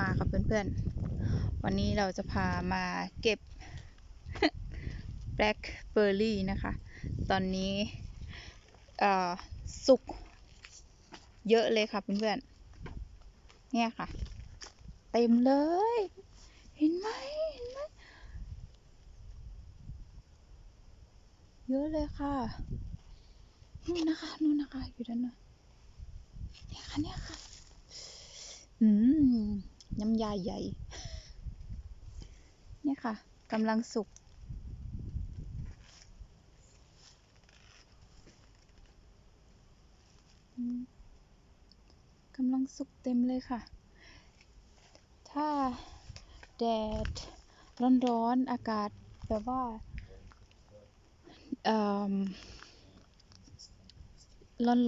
มาครับเพื่อนๆ วันนี้เราจะพามาเก็บแบล็คเบอร์รี่นะคะ ตอนนี้สุกเยอะเลยค่ะเพื่อนๆ เนี่ยค่ะ เต็มเลย เห็นไหมเห็นไหมเยอะเลยค่ะ นู่นนะคะ นู่นนะคะ อยู่ด้านนู้นเนี่ยค่ะ เนี่ยค่ะ อืม น้ำยาใหญ่ เนี่ยค่ะกำลังสุก กำลังสุกเต็มเลยค่ะ ถ้าแดดร้อนๆอากาศแบบว่า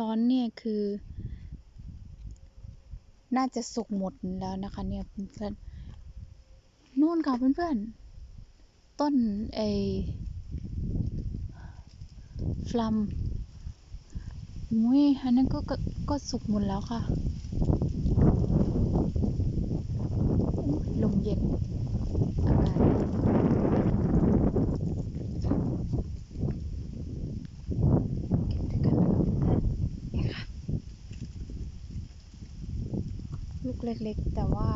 ร้อนๆเนี่ยคือ น่าจะสุกหมดแล้วนะคะ เนี่ยเพื่อนๆนู่นค่ะเพื่อนๆ ต้นไอ้ฟลัมอุ้ยอันนั้นก็ก็ก็สุกหมดแล้วค่ะลมเย็น อากาศเก็บด้วยกันนะคะเพื่อนๆเนี่ยค่ะ ลูก เล็กๆ แต่ว่า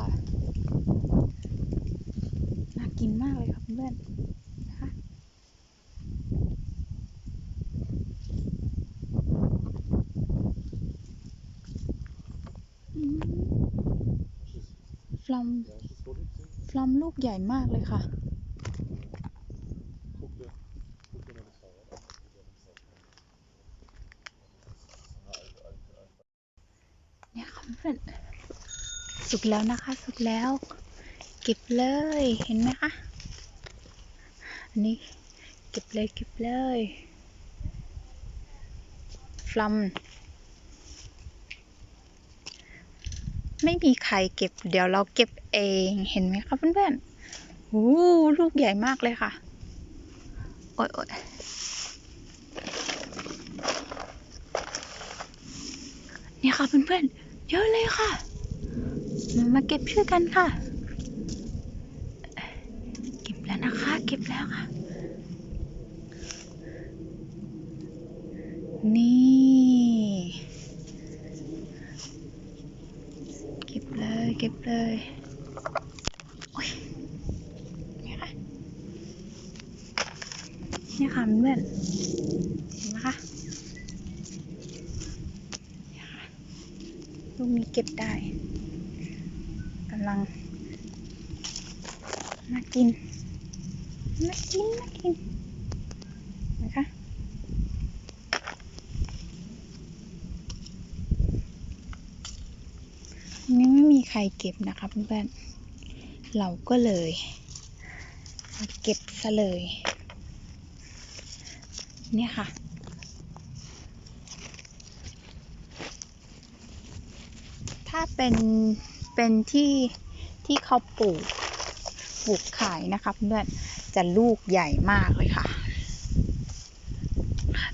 น่ากินมากเลยครับเพื่อนนะคะฟลัมฟลัมลูกใหญ่มากเลยค่ะเนี่ยค่ะเพื่อน สุกแล้วนะคะ สุกแล้ว เก็บเลยเห็นไหมคะอันนี้เก็บเลยเก็บเลยฟลัมไม่มีใครเก็บ เดี๋ยวเราเก็บเองเห็นไหมคะเพื่อนๆโอ้ลูกใหญ่มากเลยค่ะ โอ๊ยโอ๊ยเนี่ยค่ะเพื่อนๆเยอะเลยค่ะ มาเก็บช่วยกันค่ะ เก็บแล้วนะคะ เก็บแล้วค่ะ นี่ เก็บเลย เก็บเลยโอ้ยนี่ค่ะเนี่ค่ะเพื่อนเห็นไหมคะคะลูกนี้เก็บได้ ลังน่ากินน่ากินน่ากินนะคะนนี้ไม่มีใครเก็บนะคะเพื่อนๆเราก็เลยมาเก็บซะเลย เนี่ยค่ะถ้าเป็น เป็นที่ที่เขาปลูกปลูกขายนะคะเพื่อนจะลูกใหญ่มากเลยค่ะ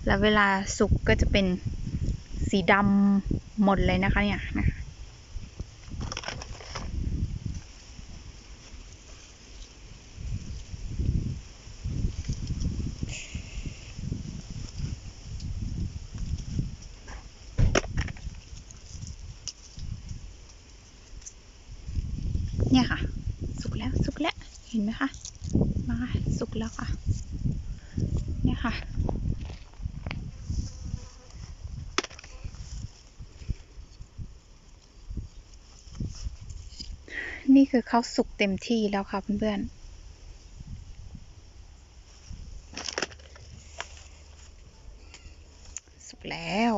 แล้วเวลาสุกก็จะเป็นสีดำหมดเลยนะคะเนี่ยนะ เนี่ยค่ะ สุกแล้วสุกแล้วเห็นไหมคะมาสุกแล้วค่ะ เนี่ยค่ะ นี่คือเขาสุกเต็มที่แล้วค่ะเพื่อนๆสุกแล้ว